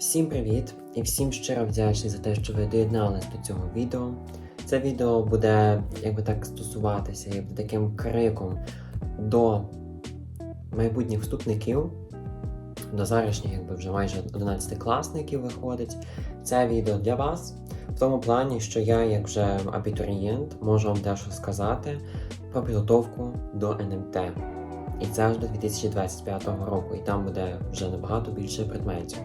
Всім привіт і всім щиро вдячний за те, що ви доєднались до цього відео. Це відео буде, якби так, стосуватися, як таким криком до майбутніх вступників, до зарашніх, якби вже майже 11-класників виходить. Це відео для вас. В тому плані, що я, як вже абітурієнт, можу вам дещо сказати про підготовку до НМТ. І це аж до 2025 року, і там буде вже набагато більше предметів.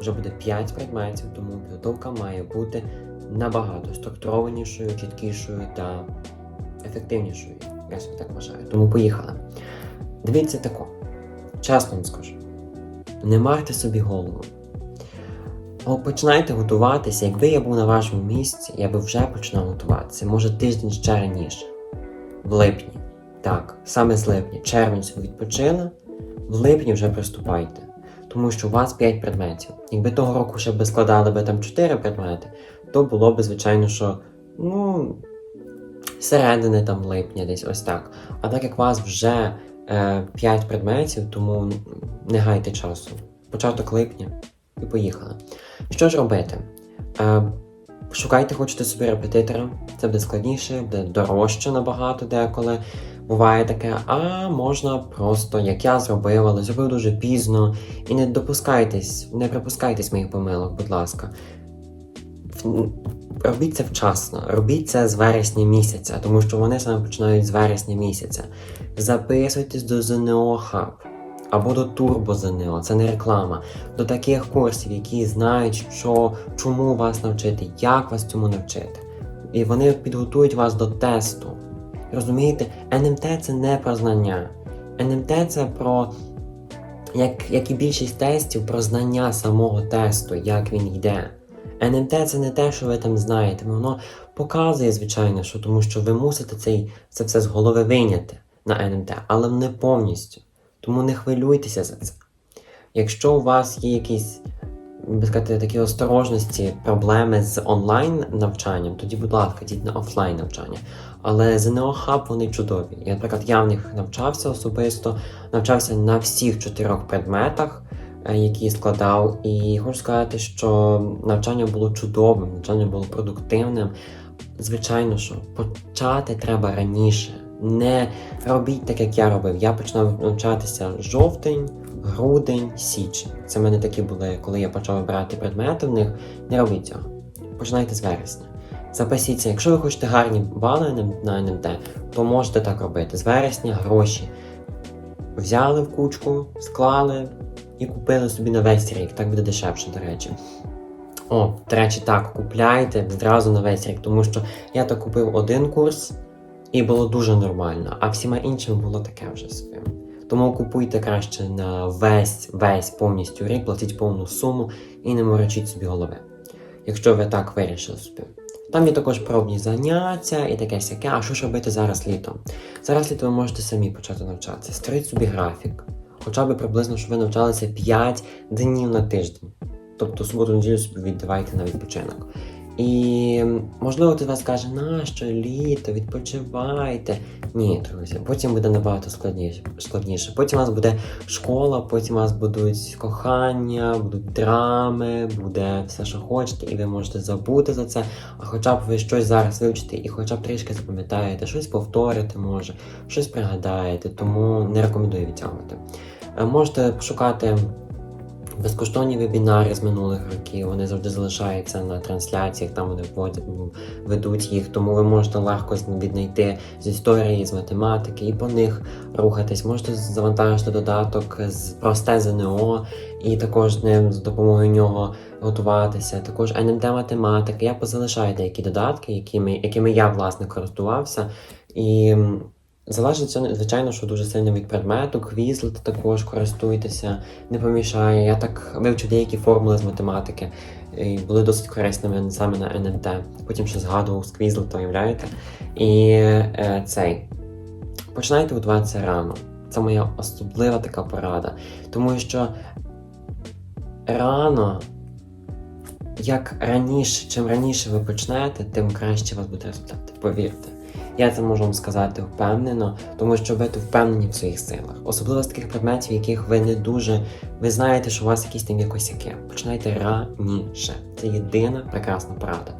Вже буде 5 предметів, тому підготовка має бути набагато структурованішою, чіткішою та ефективнішою. Я собі так вважаю. Тому поїхали. Дивіться тако. Чесно вам скажу. Не марте собі голову. Починайте готуватися. Якби я був на вашому місці, я би вже починав готуватися. Може тиждень ще раніше. В липні. Так, саме з липня. Червень собі відпочили, в липні вже приступайте. Тому що у вас 5 предметів. Якби того року ще би складали би там 4 предмети, то було б, звичайно, що ну, середини там липня, десь ось так. А так як у вас вже е, 5 предметів, тому не гайте часу. Початок липня і поїхали. Що ж робити? Е, шукайте, хочете собі репетитора, це буде складніше, буде дорожче набагато деколи. Буває таке, а можна просто, як я зробив, але зробив дуже пізно. І не допускайтесь, не припускайтесь моїх помилок, будь ласка. Робіть це вчасно, робіть це з вересня місяця, тому що вони саме починають з вересня місяця. Записуйтесь до ЗНО Hub або до Турбо ЗНО, це не реклама, до таких курсів, які знають, що, чому вас навчити, як вас цьому навчити. І вони підготують вас до тесту. Розумієте, НМТ це не про знання. НМТ це про, як, як і більшість тестів, про знання самого тесту, як він йде. НМТ це не те, що ви там знаєте, воно показує, звичайно, що тому що ви мусите цей, це все з голови вийняти на НМТ, але не повністю. Тому не хвилюйтеся за це. Якщо у вас є якісь би сказати, такі осторожності, проблеми з онлайн навчанням, тоді, будь ласка, йдіть на офлайн навчання. Але ЗНО Хаб вони чудові. Я, наприклад, я в них навчався особисто, навчався на всіх чотирьох предметах, е, які складав. І хочу сказати, що навчання було чудовим, навчання було продуктивним. Звичайно, що почати треба раніше. Не робіть так, як я робив. Я починав навчатися жовтень, грудень, січень. Це в мене такі були, коли я почав брати предмети в них. Не робіть цього. Починайте з вересня. Запасіться, якщо ви хочете гарні бали на НМТ, то можете так робити. З вересня гроші взяли в кучку, склали і купили собі на весь рік. Так буде дешевше, до речі. О, до речі, так, купляйте зразу на весь рік, тому що я так купив один курс і було дуже нормально, а всіма іншими було таке вже собі. Тому купуйте краще на весь весь повністю рік, платіть повну суму і не морочіть собі голови. Якщо ви так вирішили собі. Там є також пробні заняття і таке сяке. А що ж робити зараз літом? Зараз літом ви можете самі почати навчатися. Створіть собі графік. Хоча б приблизно, щоб ви навчалися 5 днів на тиждень. Тобто суботу неділю собі віддавайте на відпочинок. І можливо, ти вас каже, нащо літо, відпочивайте. Ні, друзі, потім буде набагато складніше. складніше. Потім у вас буде школа, потім у вас будуть кохання, будуть драми, буде все, що хочете, і ви можете забути за це. А хоча б ви щось зараз вивчите і хоча б трішки запам'ятаєте, щось повторите може, щось пригадаєте, тому не рекомендую відтягувати. Е, Можете пошукати безкоштовні вебінари з минулих років. Вони завжди залишаються на трансляціях, там вони ведуть їх, тому ви можете легко віднайти з історії, з математики і по них рухатись. Можете завантажити додаток з просте ЗНО і також ним з допомогою нього готуватися. Також НМД математика. Я позалишаю деякі додатки, якими, якими я власне користувався. І залежить це, звичайно, що дуже сильно від предмету. Quizlet також користуйтеся, не помішає. Я так вивчив деякі формули з математики. І були досить корисними саме на НМТ. Потім ще згадував з Quizlet, уявляєте. І е, цей. Починайте готуватися рано. Це моя особлива така порада. Тому що рано, як раніше, чим раніше ви почнете, тим краще у вас буде результат. Повірте. Я це можу вам сказати впевнено, тому що ви тут впевнені в своїх силах. Особливо з таких предметів, яких ви не дуже. Ви знаєте, що у вас якісь там є косяки. Починайте раніше. Це єдина прекрасна правда.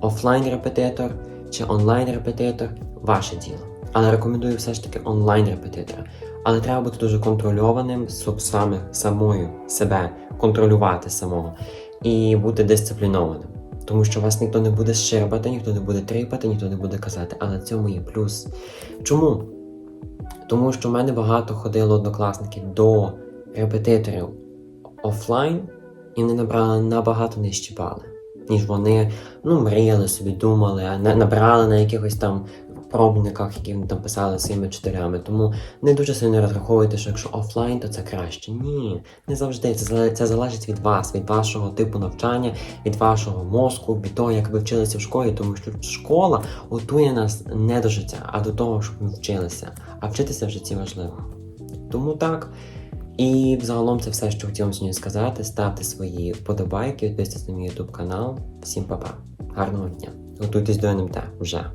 Офлайн-репетитор чи онлайн-репетитор ваше діло. Але рекомендую все ж таки онлайн-репетитора. Але треба бути дуже контрольованим, щоб саме самою себе контролювати самого і бути дисциплінованим. Тому що вас ніхто не буде щербати, ніхто не буде тріпати, ніхто не буде казати, але це цьому плюс. Чому? Тому що в мене багато ходило однокласників до репетиторів офлайн, і вони набрали набагато нижчі бали, ніж вони ну, мріяли собі, думали, не набрали на якихось там пробниках, які вони там писали своїми вчителями. Тому не дуже сильно розраховуйте, що якщо офлайн, то це краще. Ні, не завжди. Це, це залежить від вас, від вашого типу навчання, від вашого мозку, від того, як ви вчилися в школі, тому що школа готує нас не до життя, а до того, щоб ми вчилися. А вчитися в житті важливо. Тому так. І взагалом це все, що хотів сьогодні сказати. Ставте свої вподобайки, підписуйтесь на мій YouTube канал. Всім па-па. Гарного дня. Готуйтесь до НМТ вже.